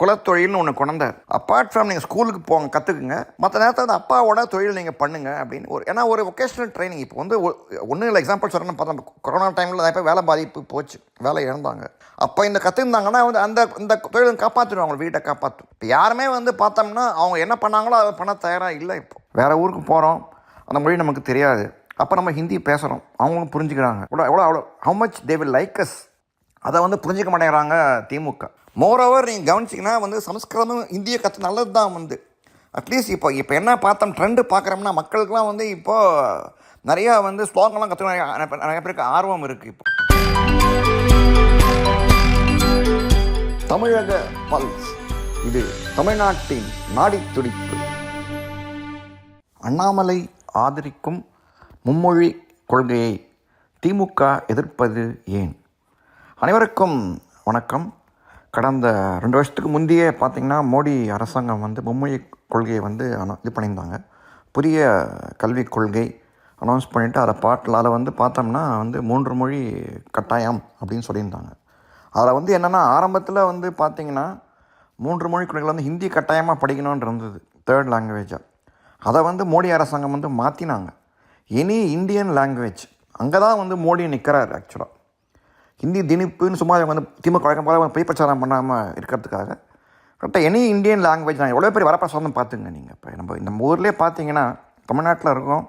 குலத்தொழில்னு ஒன்று கொண்டார் apart from நீங்கள் ஸ்கூலுக்கு போங்க கற்றுக்குங்க மற்ற நேரத்தில் அந்த அப்பாவோட தொழில் நீங்கள் பண்ணுங்க அப்படின்னு ஒரு ஏன்னா ஒரு ஒகேஷனல் ட்ரைனிங் இப்போ வந்து ஒன்றும் இல்லை எக்ஸாம்பிள் சொல்கிறேன்னு பார்த்தா கொரோனா டைமில் நிறைய பேர் வேலை பாதிப்பு போச்சு வேலை இழந்தாங்க. அப்போ இந்த கற்றுருந்தாங்கன்னா வந்து அந்த இந்த தொழிலை காப்பாற்றிடுவாங்க அவங்க வீட்டை காப்பாற்றும் இப்போ யாருமே வந்து பார்த்தோம்னா அவங்க என்ன பண்ணாங்களோ அதை பண்ண தயாராக இல்லை இப்போ. வேறு ஊருக்கு போகிறோம் அந்த மொழி நமக்கு தெரியாது. அப்போ நம்ம ஹிந்தி பேசுகிறோம் அவங்களும் புரிஞ்சுக்கிறாங்க. எவ்வளோ எவ்வளோ அவ்வளோ. How much they will like us அதை வந்து புரிஞ்சிக்க மாட்டேங்கிறாங்க திமுக. மோரோவர் நீங்கள் கவனிச்சிங்கன்னா வந்து சமஸ்கிருதமும் இந்திய கற்று நல்லது தான் வந்து அட்லீஸ்ட் இப்போ இப்போ என்ன பார்த்தோம் ட்ரெண்டு பார்க்குறோம்னா மக்களுக்குலாம் வந்து இப்போது நிறையா வந்து ஸ்லோகம்லாம் கற்றுக்க நிறைய பேருக்கு ஆர்வம் இருக்குது இப்போ. தமிழக பல்ஸ். இது தமிழ்நாட்டின் நாடி துடிப்பு அண்ணாமலை ஆதரிக்கும் மும்மொழி கொள்கையை திமுக எதிர்ப்பது ஏன்? அனைவருக்கும் வணக்கம். கடந்த ரெண்டு வருஷத்துக்கு முந்தையே பார்த்திங்கன்னா மோடி அரசாங்கம் வந்து மும்மொழி கொள்கையை வந்து அன- இது பண்ணியிருந்தாங்க. புதிய கல்விக் கொள்கை அனௌன்ஸ் பண்ணிவிட்டு அதை பாட்டில் அதில் வந்து பார்த்தோம்னா வந்து மூன்று மொழி கட்டாயம் அப்படின்னு சொல்லியிருந்தாங்க. அதில் வந்து என்னென்னா ஆரம்பத்தில் வந்து பார்த்திங்கன்னா மூன்று மொழி கொள்கைகள் வந்து ஹிந்தி கட்டாயமாக படிக்கணும்னு இருந்தது தேர்ட் லாங்குவேஜாக அதை வந்து மோடி அரசாங்கம் வந்து மாற்றினாங்க எனி இந்தியன் லாங்குவேஜ் அங்கே தான் வந்து மோடி நிற்கிறார் ஆக்சுவலாக ஹிந்தி திணிப்புன்னு சும்மா வந்து திமுக வழக்கம் போல பொய் பிரச்சாரம் பண்ணாமல் இருக்கிறதுக்காக. கரெக்டாக எனி இந்தியன் லாங்குவேஜ் நான் எவ்வளோ பேர் வரப்பிரசாதம் பார்த்துங்க நீங்கள் இப்போ நம்ம நம்ம ஊர்லேயே பார்த்தீங்கன்னா தமிழ்நாட்டில் இருக்கோம்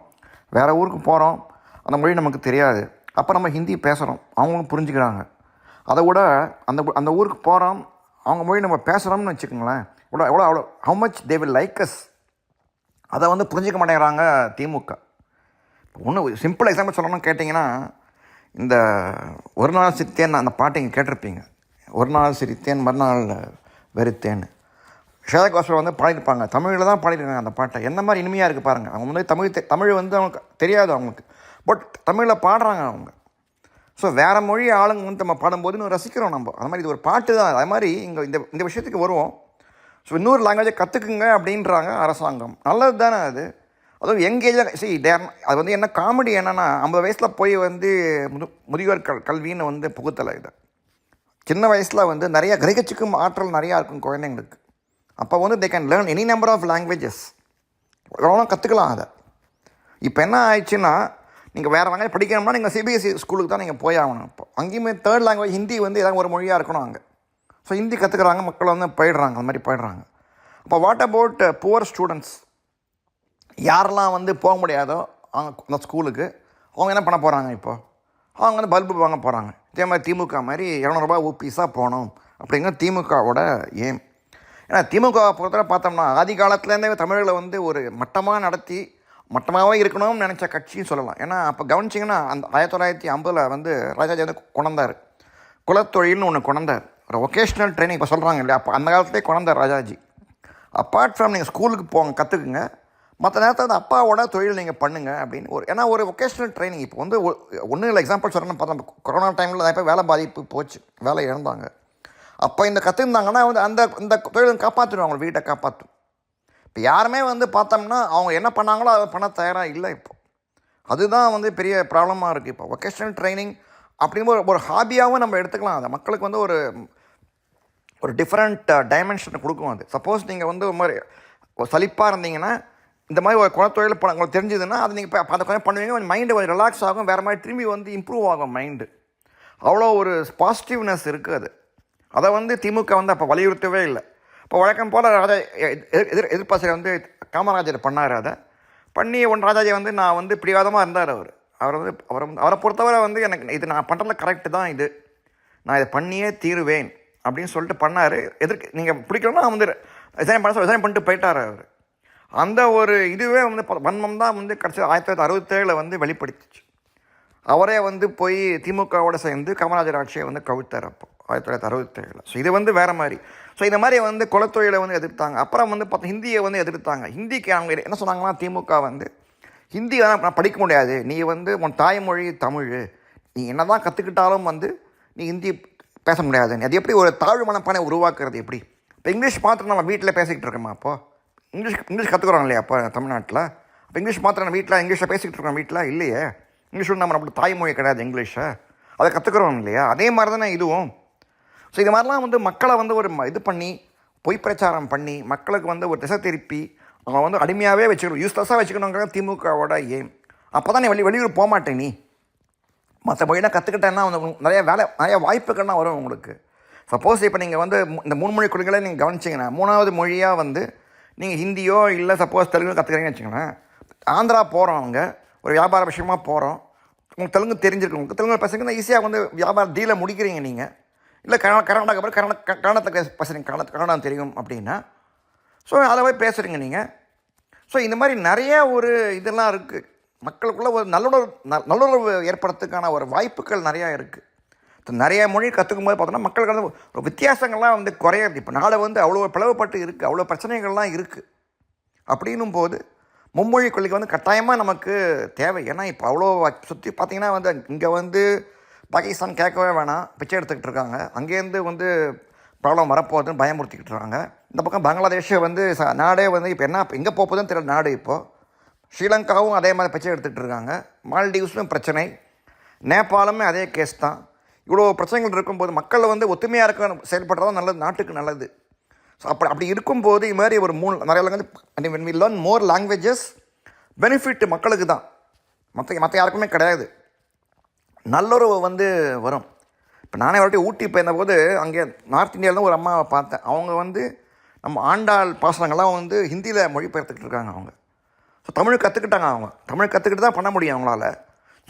வேறு ஊருக்கு போகிறோம் அந்த மொழி நமக்கு தெரியாது. அப்போ நம்ம ஹிந்தி பேசுகிறோம் அவங்களும் புரிஞ்சுக்கிறாங்க. அதை விட அந்த அந்த ஊருக்கு போகிறோம் அவங்க மொழி நம்ம பேசுகிறோம்னு வச்சுக்கோங்களேன் எவ்வளோ எவ்வளோ அவ்வளோ how much they will like us அதை வந்து புரிஞ்சிக்க மாட்டேங்கிறாங்க திமுக. ஒன்று சிம்பிள் எக்ஸாம்பிள் சொல்லணும்னு கேட்டிங்கன்னா இந்த ஒரு நாள் சிரித்தேன் அந்த பாட்டை இங்கே கேட்டிருப்பீங்க. ஒரு நாள் சிரித்தேன் மறுநாள் வெறுத்தேன்னு ஷேக் வந்து பாடியிருப்பாங்க. தமிழில் தான் பாடியிருக்காங்க அந்த பாட்டை. என்ன மாதிரி இனிமையாக இருக்குது பாருங்கள் அவங்க வந்து தமிழ் தெ- தமிழ் வந்து அவங்களுக்கு தெரியாது அவங்களுக்கு. பட் தமிழில் பாடுறாங்க அவங்க. ஸோ வேறு மொழி ஆளுங்க வந்து நம்ம பாடும்போது இன்னும் ரசிக்கிறோம் நம்ம. அது மாதிரி இது ஒரு பாட்டு தான். அது மாதிரி இங்கே இந்த இந்த விஷயத்துக்கு வருவோம். ஸோ இன்னொரு லாங்குவேஜை கற்றுக்குங்க அப்படின்றாங்க அரசாங்கம். நல்லது தானே அது? அதுவும் எங்கேஜாக சரி டேம் அது வந்து என்ன காமெடி என்னென்னா ஐம்பது வயசில் போய் வந்து முது முதியோர் கல் கல்வின்னு வந்து புகுத்தலை இதை. சின்ன வயசில் வந்து நிறைய கிரகிச்சுக்கும் ஆற்றல் நிறையா இருக்கும் குழந்தைங்களுக்கு. அப்போ வந்து they can learn any number of languages எவ்வளோ கற்றுக்கலாம் அதை. இப்போ என்ன ஆயிடுச்சுன்னா நீங்கள் வேறு வாங்க படிக்கணும்னா நீங்கள் சிபிஎஸ்சி ஸ்கூலுக்கு தான் நீங்கள் போய் ஆகணும் இப்போ. அங்கேயுமே தேர்ட் லாங்குவேஜ் ஹிந்தி வந்து ஏதாவது ஒரு மொழியாக இருக்கணும் அங்கே. ஸோ ஹிந்தி கற்றுக்குறாங்க மக்கள் வந்து போயிடுறாங்க அந்த மாதிரி போயிடுறாங்க. அப்போ வாட் அபவுட் புவர் ஸ்டூடெண்ட்ஸ் யாரெல்லாம் வந்து போக முடியாதோ அவங்க அந்த ஸ்கூலுக்கு அவங்க என்ன பண்ண போகிறாங்க இப்போது அவங்க வந்து பல்பு வாங்க போகிறாங்க இதே மாதிரி திமுக மாதிரி இரநூறுபா ஊப்பீஸாக போகணும் அப்படிங்கிற திமுகவோட ஏம் ஏன்னா திமுகவை பொறுத்தவரை பார்த்தோம்னா ஆதி காலத்துலேருந்தே தமிழர்களை வந்து ஒரு மட்டமாக நடத்தி மட்டமாகவே இருக்கணும்னு நினச்ச கட்சின்னு சொல்லலாம். ஏன்னா அப்போ கவனிச்சிங்கன்னா அந்த ஆயிரத்தி தொள்ளாயிரத்தி ஐம்பதில் வந்து ராஜாஜி வந்து குழந்தார் குலத்தொழில்னு ஒன்று கொண்டாந்தார் ஒரு ஒகேஷ்னல் ட்ரைனிங் இப்போ சொல்கிறாங்க இல்லையா? அப்போ அந்த காலத்துலேயே கொண்டாந்தார் ராஜாஜி. அப்பார்ட் ஃப்ரம் நீங்கள் ஸ்கூலுக்கு போங்க கற்றுக்குங்க மற்ற நேரத்தில் அந்த அப்பாவோட தொழில் நீங்கள் பண்ணுங்க அப்படின்னு ஒரு ஏன்னா ஒரு ஒகேஷனல் ட்ரைனிங் இப்போ வந்து ஒன்றும் இல்லை எக்ஸாம்பிள் சொல்கிறேன்னு பார்த்தா கொரோனா டைமில் நிறைய பேர் வேலை பாதிப்பு போச்சு வேலை இழந்தாங்க. அப்போ இந்த கற்றுருந்தாங்கன்னா வந்து அந்த இந்த தொழிலை காப்பாற்றிடுவாங்க அவங்க வீட்டை காப்பாற்றும் இப்போ யாருமே வந்து பார்த்தோம்னா அவங்க என்ன பண்ணாங்களோ அதை பண்ண தயாராக இல்லை இப்போ. அதுதான் வந்து பெரிய ப்ராப்ளமாக இருக்குது இப்போ. ஒகேஷ்னல் ட்ரைனிங் அப்படின்னு ஒரு ஒரு ஹாபியாகவும் நம்ம எடுத்துக்கலாம். அதை மக்களுக்கு வந்து ஒரு ஒரு டிஃப்ரெண்ட் டைமென்ஷனை uh, கொடுக்கும் அது. சப்போஸ் நீங்கள் வந்து ஒரு மாதிரி ஒரு சலிப்பாக இருந்தீங்கன்னா இந்த மாதிரி ஒரு குலத்தொழில் பணம் உங்களுக்கு தெரிஞ்சதுன்னா அது நீங்கள் இப்போ அதை கொஞ்சம் பண்ணுவீங்க. மைண்டு கொஞ்சம் ரிலாக்ஸ் ஆகும். வேறு மாதிரி திரும்பி வந்து இம்ப்ரூவ் ஆகும் மைண்டு அவ்வளோ ஒரு பாசிட்டிவ்னஸ் இருக்குது அது. அதை வந்து திமுக வந்து அப்போ வலியுறுத்தவே இல்லை. இப்போ வழக்கம் போல் ராஜா எதிர் எதிர் வந்து காமராஜர் பண்ணார் அதை. பண்ணி ஒன் ராஜாஜி வந்து நான் வந்து பிடிவாதமாக இருந்தார் அவர். அவர் வந்து அவர் வந்து அவரை பொறுத்தவரை வந்து எனக்கு இது நான் பண்ணுறதுல கரெக்டு தான் இது. நான் இதை பண்ணியே தீருவேன் அப்படின்னு சொல்லிட்டு பண்ணார். எதிர்க்கு நீங்கள் பிடிக்கணும்னா வந்து ரிசைன் பண்ண ரிசைன் பண்ணிட்டு போயிட்டார் அவர். அந்த ஒரு இதுவே வந்து வன்மம் தான் வந்து கடைசி ஆயிரத்தி தொள்ளாயிரத்தி அறுபத்தேழில் வந்து வெளிப்படுத்துச்சு. அவரே வந்து போய் திமுகவோடு சேர்ந்து கமலாஜர் ஆட்சியை வந்து கவிழ்த்தார் அப்போ ஆயிரத்தி தொள்ளாயிரத்தி அறுபத்தேழில். ஸோ இது வந்து வேறு மாதிரி. ஸோ இந்த மாதிரி வந்து குலத்தொழிலை வந்து எதிர்த்தாங்க. அப்புறம் வந்து பார்த்தா ஹிந்தியை வந்து எதிர்த்தாங்க. ஹிந்திக்கு அவங்க என்ன சொன்னாங்கன்னா திமுக வந்து ஹிந்தி நான் படிக்க முடியாது. நீ வந்து உன் தாய்மொழி தமிழ். நீ என்ன தான் கற்றுக்கிட்டாலும் வந்து நீ ஹிந்தி பேச முடியாது. அது எப்படி ஒரு தாழ்வு மனப்பானை உருவாக்குறது எப்படி? இப்போ இங்கிலீஷ் மாத்திரம் நம்ம வீட்டில் பேசிக்கிட்டு இருக்கோமா அப்போது இங்கிலீஷ் இங்கிலீஷ் கற்றுக்குறோம் இல்லையா அப்போ தமிழ்நாட்டில்? அப்போ இங்கிலீஷ் மாத்திரம் வீட்டில் இங்கிலீஷில் பேசிக்கிட்டு இருக்கோம் வீட்டில் இல்லையே. இங்கிலீஷ் நம்ம நம்மளோட தாய்மொழி கிடையாது இங்கிலீஷை. அதை கற்றுக்குறோம் இல்லையா? அதே மாதிரி தானே இதுவும். ஸோ இது மாதிரிலாம் வந்து மக்களை வந்து ஒரு ம- இது பண்ணி பொய் பிரச்சாரம் பண்ணி மக்களுக்கு வந்து ஒரு திசை திருப்பி அவங்க வந்து அடிமையாகவே வச்சுக்கணும் யூஸ்லெஸ்ஸாக வச்சுக்கணுங்கிறது திமுகவோட ஏம் அப்போ தான் நீ வெளி வெளியூர் போக மாட்டேன் நீ. மற்ற கற்றுக்கிட்டேன்னா வந்து நிறைய வேலை நிறைய வாய்ப்புகள்லாம் வரும் உங்களுக்கு. சப்போஸ் இப்போ நீங்கள் வந்து இந்த மூணு மொழி கொள்கைகளை நீங்கள் கவனிச்சிங்கன்னா மூணாவது மொழியாக வந்து நீங்கள் ஹிந்தியோ இல்லை சப்போஸ் தெலுங்கு கற்றுக்கிறீங்கன்னு வச்சுக்கோங்களேன் ஆந்திரா போகிறோம் அவங்க ஒரு வியாபார விஷயமாக போகிறோம் உங்களுக்கு தெலுங்கு தெரிஞ்சிருக்கு உங்களுக்கு தெலுங்கு பசங்க ஈஸியாக வந்து வியாபார டீலை முடிக்கிறீங்க நீங்கள் இல்லை கர்நா கர்நாடகா அப்புறம் கர்நா க- கர்நாடகத்தில் பேசுகிறீங்க கன்னட கன்னடம் தெரியும் அப்படின்னா. ஸோ அதை போய் பேசுகிறீங்க நீங்கள் ஸோ இந்த மாதிரி நிறைய ஒரு இதெல்லாம் இருக்குது மக்களுக்குள்ளே ஒரு நல்லுணர்வு நல்லுணர்வு ஏற்படுறதுக்கான ஒரு வாய்ப்புகள் நிறையா இருக்குது நிறைய மொழி கற்றுக்கும் போது பார்த்தோன்னா மக்களுக்கு வந்து வித்தியாசங்கள்லாம் வந்து குறையாது இப்போ நாடு வந்து அவ்வளோ பிளவுபட்டு இருக்குது அவ்வளோ பிரச்சனைகள்லாம் இருக்குது அப்படின்னும் போது மும்மொழி கொள்கை வந்து கட்டாயமாக நமக்கு தேவை. ஏன்னா இப்போ அவ்வளோ சுற்றி பார்த்திங்கன்னா வந்து இங்கே வந்து பாகிஸ்தான் கேட்கவே வேணாம் பிச்சை எடுத்துக்கிட்டு இருக்காங்க. அங்கேருந்து வந்து ப்ராப்ளம் வரப்போகுதுன்னு பயமுறுத்திக்கிட்டு இருக்காங்க. இந்த பக்கம் பங்களாதேஷை வந்து ச- நாடே வந்து இப்போ என்ன எங்கே போகுதுன்னு தெரியல நாடு இப்போது ஸ்ரீலங்காவும் அதே மாதிரி பிச்சை எடுத்துகிட்டு இருக்காங்க. மால்டீவ்ஸ்லையும் பிரச்சனை. நேபாளமே அதே கேஸ் தான். இவ்வளோ பிரச்சனைகள் இருக்கும்போது மக்கள் வந்து ஒத்துமையாக இருக்க செயல்படுறது நல்லது நாட்டுக்கு நல்லது. ஸோ அப்படி அப்படி இருக்கும்போது இது மாதிரி ஒரு மூணு நிறைய வந்து when we learn more languages benefit மக்களுக்கு தான் மற்ற மற்ற யாருக்குமே கிடையாது. நல்லுறவு வந்து வரும். இப்போ நானே ஒரு ஊட்டி போயிருந்தபோது அங்கே நார்த் இந்தியாவில் ஒரு அம்மாவை பார்த்தேன். அவங்க வந்து நம்ம ஆண்டாள் பாசனங்கள்லாம் வந்து ஹிந்தியில் மொழிபெயர்த்துக்கிட்டு இருக்காங்க அவங்க. ஸோ தமிழ் கற்றுக்கிட்டாங்க அவங்க. தமிழ் கற்றுக்கிட்டு தான் பண்ண முடியும் அவங்களால.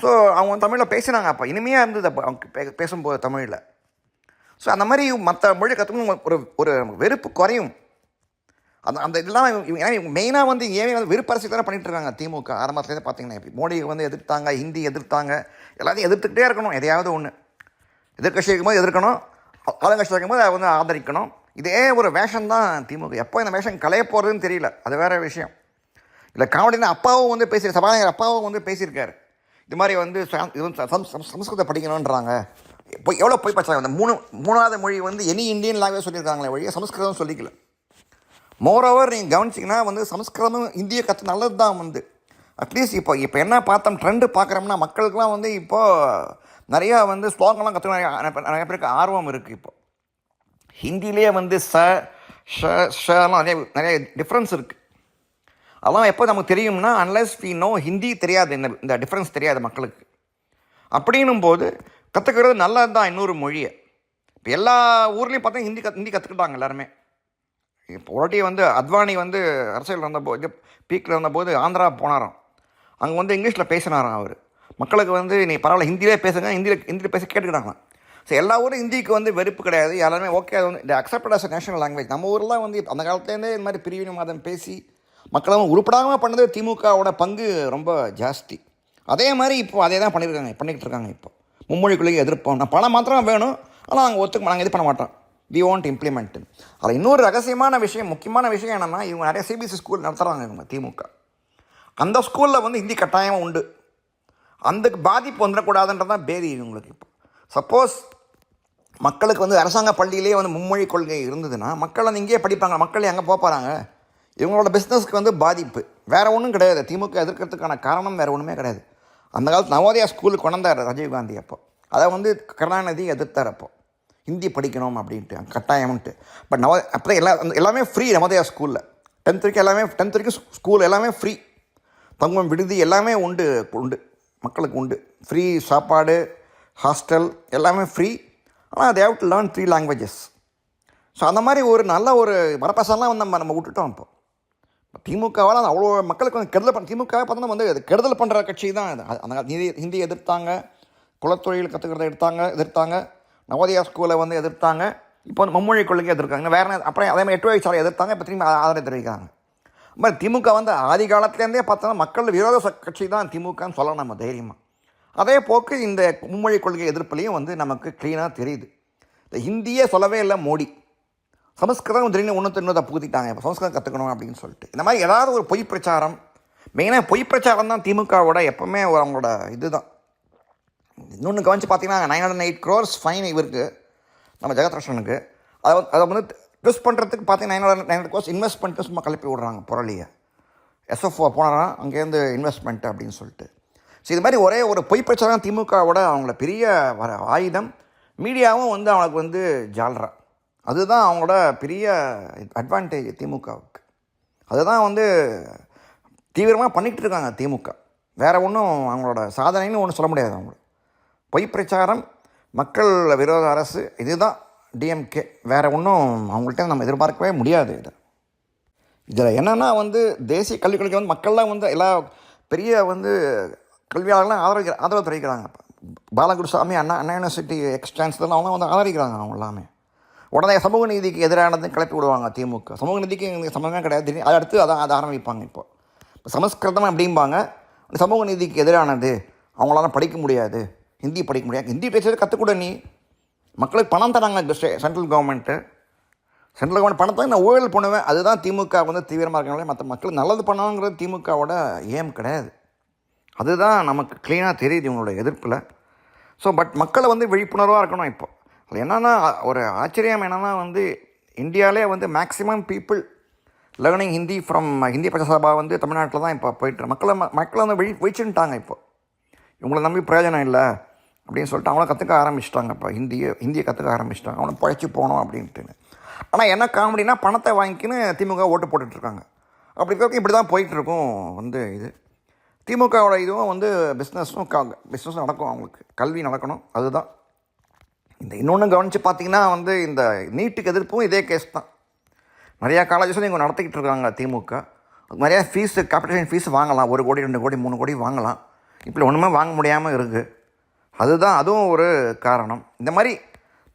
ஸோ அவங்க தமிழில் பேசினாங்க அப்போ. இனிமையாக இருந்தது அப்போ. அவங்க பே- பேசும்போது தமிழில். ஸோ அந்த மாதிரி மற்ற மொழி கற்றுக்கணும் ஒரு ஒரு வெறுப்பு குறையும். அந்த அந்த இதெல்லாம் ஏன்னா இவங்க மெயினாக வந்து ஏன் வந்து வெறுப்பு தானே பண்ணிட்டு இருக்காங்க? திமுக ஆரம்பத்துலேருந்து பார்த்தீங்கன்னா இப்போ மோடி வந்து எதிர்த்தாங்க ஹிந்தி எதிர்த்தாங்க எல்லாத்தையும் எதிர்த்துக்கிட்டே இருக்கணும் எதையாவது ஒன்று எதிர்கட்சி இருக்கும்போது எதிர்க்கணும் ஆளுங்கட்சி இருக்கும்போது அதை வந்து ஆதரிக்கணும். இதே ஒரு வேஷம் தான் திமுக. எப்போ இந்த வேஷம் கலைய போகிறதுன்னு தெரியல. அது வேற விஷயம். இல்லை காமெடினா அப்பாவும் வந்து பேசி சபாநாயகர் அப்பாவும் வந்து பேசியிருக்காரு. இது மாதிரி வந்து ச- இது வந்து சமஸ்கிருதம் படிக்கணுன்றாங்க இப்போ எவ்வளோ போய் படிச்சாங்க? அந்த மூணு மூணாவது மொழி வந்து எனி இந்தியன் லாங்குவேஜ் சொல்லியிருக்காங்களே வழியாக சமஸ்கிருதம் சொல்லிக்கல. மோரோவர் நீங்கள் கவனிச்சிங்கன்னா வந்து சமஸ்கிருதம் இந்திய கற்று நல்லது தான் வந்து அட்லீஸ்ட் இப்போ இப்போ என்ன பார்த்தோம் ட்ரெண்டு பார்க்குறோம்னா மக்களுக்கெலாம் வந்து இப்போது நிறையா வந்து ஸ்லோகம்லாம் கற்றுக்க நிறைய பேருக்கு ஆர்வம் இருக்குது இப்போ. ஹிந்திலேயே வந்து ச ஷ ஷலாம் நிறைய நிறைய டிஃப்ரென்ஸ் இருக்குது அதெல்லாம் எப்போ நமக்கு தெரியும்னா அன்லஸ் வி நோ ஹிந்தி தெரியாது என்ன இந்த டிஃப்ரென்ஸ் தெரியாது மக்களுக்கு. அப்படின்னும் போது கற்றுக்கிறது நல்லது தான் இன்னொரு மொழியை. இப்போ எல்லா ஊர்லேயும் பார்த்தா ஹிந்தி கத் ஹிந்தி கற்றுக்கிட்டாங்க எல்லாருமே. இப்போ ஒருட்டி வந்து அத்வானி வந்து அரசியல் வந்தபோது பீக்கில் இருந்தபோது ஆந்திரா போனாராம். அங்கே வந்து இங்கிலீஷில் பேசினாராம் அவர். மக்களுக்கு வந்து நீ பரவாயில்ல ஹிந்தியிலே பேசுங்க ஹிந்தியில் ஹிந்தியில் பேச கேட்டுக்கிட்டாங்களாம் ஸோ எல்லா ஊரும் ஹிந்திக்கு வந்து வெறுப்பு கிடையாது எல்லாருமே ஓகே அது வந்து அக்செப்டட் அஸ் நேஷனல் லாங்குவேஜ் நம்ம ஊர்லாம் வந்து அந்த காலத்துலேருந்தே இந்த மாதிரி பிரிவினைவாதம் பேசி மக்களும் உருப்படாமல் பண்ணது திமுகவோட பங்கு ரொம்ப ஜாஸ்தி. அதே மாதிரி இப்போ அதே தான் பண்ணியிருக்காங்க பண்ணிக்கிட்டு இருக்காங்க இப்போ. மும்மொழி கொள்கை எதிர்ப்போம். நான் பணம் மாத்திரம் வேணும். ஆனால் நாங்கள் ஒத்துக்க நாங்கள் இது பண்ண மாட்டோம். வி வாண்ட் இம்ப்ளிமெண்ட் அதில் இன்னொரு ரகசியமான விஷயம் முக்கியமான விஷயம் என்னென்னா இவங்க நிறைய சிபிஎஸ்சி ஸ்கூல் நடத்துகிறாங்க இவங்க திமுக. அந்த ஸ்கூலில் வந்து ஹிந்தி கட்டாயம் உண்டு. அந்த பாதிப்பு வந்துடக்கூடாதுன்றது தான் பேதி இவங்களுக்கு இப்போ. சப்போஸ் மக்களுக்கு வந்து அரசாங்க பள்ளியிலேயே வந்து மும்மொழி கொள்கை இருந்ததுன்னா மக்கள் வந்து இங்கேயே படிப்பாங்க மக்கள் எங்கே போகிறாங்க இவங்களோட பிஸ்னஸ்க்கு வந்து பாதிப்பு. வேறு ஒன்றும் கிடையாது. திமுக எதிர்க்கிறதுக்கான காரணம் வேறு ஒன்றுமே கிடையாது. அந்த காலத்து நவோதயா ஸ்கூலுக்கு கொண்டாந்தார் ராஜீவ்காந்தி அப்போ. அதை வந்து கருணாநிதி எதிர்த்தார் அப்போ. ஹிந்தி படிக்கணும் அப்படின்ட்டு கட்டாயம்ன்ட்டு. பட் நவ அப்போ எல்லா எல்லாமே ஃப்ரீ நவோதயா ஸ்கூலில் டென்த் வரைக்கும் எல்லாமே டென்த் வரைக்கும் ஸ்கூல் எல்லாமே ஃப்ரீ தங்கும் விடுதி எல்லாமே உண்டு உண்டு. மக்களுக்கு உண்டு. ஃப்ரீ சாப்பாடு ஹாஸ்டல் எல்லாமே ஃப்ரீ ஆனால் they have to learn three languages so அந்த மாதிரி ஒரு நல்ல ஒரு வரப்பசம்லாம் வந்து நம்ம நம்ம விட்டுட்டோம் இப்போ. திமுகவால் அது அவ்வளோ மக்களுக்கு வந்து கெடுதல் பண்ண திமுக பார்த்தோன்னா வந்து அது கெடுதல் பண்ணுற கட்சி தான் அது அந்த ஹிந்தி எதிர்த்தாங்க குலத்தொழில் கற்றுக்கிறத எடுத்தாங்க எதிர்த்தாங்க நவோதயா ஸ்கூலை வந்து எதிர்த்தாங்க இப்போ வந்து மும்மொழி கொள்கை எதிர்க்காங்க. வேறு என்ன- அப்புறம் அதே மாதிரி எட்டு வயசு எதிர்த்தாங்க இப்போ திரும்பி ஆதரவு தெரிவிக்கிறாங்க. மாதிரி திமுக வந்து ஆதி காலத்துலேருந்தே பார்த்தோன்னா மக்கள் விரோத கட்சி தான் திமுகன்னு சொல்லலாம் நம்ம தைரியமாக அதே போக்கு இந்த மும்மொழி கொள்கை எதிர்ப்புலையும் வந்து நமக்கு க்ளீனாக தெரியுது. இந்த ஹிந்தியே சொல்லவே இல்லை மோடி. சமஸ்கிருதம் திடீர்னு ஒன்று இன்னொரு புகுத்திட்டாங்க. இப்போ சமஸ்கிருதம் கற்றுக்கணும் அப்படின்னு சொல்லிட்டு. இந்த மாதிரி ஏதாவது ஒரு பொய் பிரச்சாரம். மெயினாக பொய் பிரச்சாரம் தான் திமுகவோட எப்போவுமே ஒரு அவங்களோட இதுதான். இன்னொன்று கவனிச்சு பார்த்தீங்கன்னா nine hundred eight crores fine இவருக்கு நம்ம ஜெகதர்ஷனுக்கு. அதை அதை வந்து ட்விஸ்ட் பண்ணுறதுக்கு பார்த்தீங்கன்னா nine hundred nine hundred crores invest பண்ணிட்டு சும்மா கிளப்பி விடுறாங்க புரளியை. எஸ்எஃப்ஓ போனாராம் அங்கேருந்து இன்வெஸ்ட்மெண்ட் அப்படின்னு சொல்லிட்டு. ஸோ இது மாதிரி ஒரே ஒரு பொய் பிரச்சாரம் திமுகவோட அவங்கள பெரிய வர ஆயுதம். மீடியாவும் வந்து அவனுக்கு வந்து ஜாலரா அதுதான் அவங்களோட பெரிய அட்வான்டேஜ் திமுகவுக்கு. அதுதான் வந்து தீவிரமாக பண்ணிக்கிட்டு இருக்காங்க திமுக. வேறு ஒன்றும் அவங்களோட சாதனைன்னு ஒன்றும் சொல்ல முடியாது அவங்களுக்கு. பொய் பிரச்சாரம் மக்கள் விரோத அரசு இதுதான் டிஎம்கே வேறு ஒன்றும் அவங்கள்ட்ட நம்ம எதிர்பார்க்கவே முடியாது இதை. இதில் என்னென்னா வந்து தேசிய கல்விக் கொள்கை வந்து மக்கள்லாம் வந்து எல்லா பெரிய வந்து கல்வியாளர்கள்லாம் ஆதரிக்கிற ஆதரவு தெரிவிக்கிறாங்க. பாலகுருசாமி அண்ணா அண்ணா யூனிவர்சிட்டி எக்ஸ்டான்ஸ்லாம் அவங்க வந்து ஆதரிக்கிறாங்க அவங்க எல்லாமே. உடனே சமூக நீதிக்கு எதிரானதும் கிளப்பி விடுவாங்க திமுக. சமூக நீதிக்கு எங்களுக்கு சம்மந்தமே கிடையாது. திடீர்னு அதை அடுத்து அதான் அதை ஆரம்பிப்பாங்க இப்போ. இப்போ சமஸ்கிருதம் அப்படிம்பாங்க சமூக நீதிக்கு எதிரானது அவங்களால படிக்க முடியாது ஹிந்தி படிக்க முடியாது. ஹிந்தி பேசுறது கற்றுக்கூட நீ. மக்களுக்கு பணம் தராங்க சென்ட்ரல் கவர்மெண்ட்டு. சென்ட்ரல் கவர்மெண்ட் பணத்தை நான் ஊழல் பண்ணுவேன். அதுதான் திமுக வந்து தீவிரமாக இருக்காங்களே மற்ற மக்கள் நல்லது பண்ணணுங்கிறது திமுகவோட ஏம் கிடையாது. அதுதான் நமக்கு க்ளீனாக தெரியுது இவங்களோட எதிர்ப்பில். ஸோ பட் மக்களை வந்து விழிப்புணர்வாக இருக்கணும் இப்போ. அது என்னென்னா ஒரு ஆச்சரியம் என்னென்னா வந்து இந்தியாவிலே வந்து maximum people learning Hindi from Hindi பச்சசபா வந்து தமிழ்நாட்டில் தான் இப்போ போயிட்டு மக்களை மக்களை வந்து விழி விழிச்சுட்டாங்க இப்போ. இவங்களை நம்பி பிரயோஜனம் இல்லை அப்படின்னு சொல்லிட்டு அவங்கள கற்றுக்க ஆரம்பிச்சிட்டாங்க இப்போ. ஹிந்தியை ஹிந்தியை கற்றுக்க ஆரம்பிச்சிட்டாங்க. அவனை பழைச்சி போகணும் அப்படின்ட்டு. ஆனால் என்ன காமெடினா பணத்தை வாங்கிக்கின்னு திமுக ஓட்டு போட்டுட்ருக்காங்க அப்படி இருக்க இப்படி தான் போயிட்டுருக்கும் வந்து இது. திமுகவோட இதுவும் வந்து பிஸ்னஸும் க பிஸ்னஸும் நடக்கும் அவங்களுக்கு. கல்வி நடக்கணும். அதுதான். இந்த இன்னொன்று கவனித்து பார்த்தீங்கன்னா வந்து இந்த நீட்டுக்கு எதிர்ப்பும் இதே கேஸ் தான். நிறையா காலேஜஸும் இங்கே நடத்திக்கிட்டு இருக்காங்க திமுக. நிறையா ஃபீஸு காம்படிஷன் ஃபீஸ் வாங்கலாம். ஒரு கோடி ரெண்டு கோடி மூணு கோடி வாங்கலாம். இப்படி ஒன்றுமே வாங்க முடியாமல் இருக்குது அதுதான் அதுவும் ஒரு காரணம். இந்த மாதிரி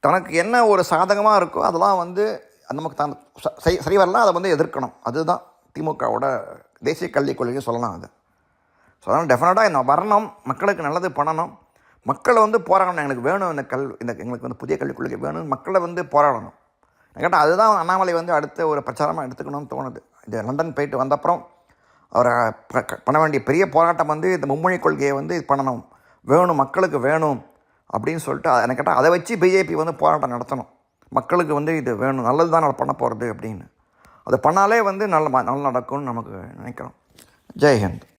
தனக்கு என்ன ஒரு சாதகமாக இருக்கோ அதெல்லாம் வந்து நமக்கு தான் ச- சரி சரி வரலாம் அதை வந்து எதிர்க்கணும். அதுதான் திமுகவோட தேசிய கல்விக் கொள்கையை சொல்லலாம் அது. ஸோ அதனால் டெஃபினட்டாக இந்த வரணும் மக்களுக்கு நல்லது பண்ணணும். மக்களை வந்து போராடணும். எங்களுக்கு வேணும் இந்த கல் இந்த எங்களுக்கு வந்து புதிய கல்விக் கொள்கை வேணும். மக்களை வந்து போராடணும். கேட்டால் அதுதான் அண்ணாமலை வந்து அடுத்த ஒரு பிரச்சாரமாக எடுத்துக்கணும்னு தோணுது. இது லண்டன் போயிட்டு வந்தப்புறம் அவரை பண்ண வேண்டிய பெரிய போராட்டம் வந்து இந்த மும்மொழி கொள்கையை வந்து இது பண்ணணும். வேணும் மக்களுக்கு வேணும் அப்படின்னு சொல்லிட்டு எனக்கு கேட்டால் அதை வச்சு பிஜேபி வந்து போராட்டம் நடத்தணும். மக்களுக்கு வந்து இது வேணும். நல்லது தான் நான் பண்ண போகிறது அப்படின்னு. அதை பண்ணாலே வந்து நல்ல ம- நல்லா நடக்கும்னு நமக்கு நினைக்கிறோம். ஜெய் ஹிந்த்.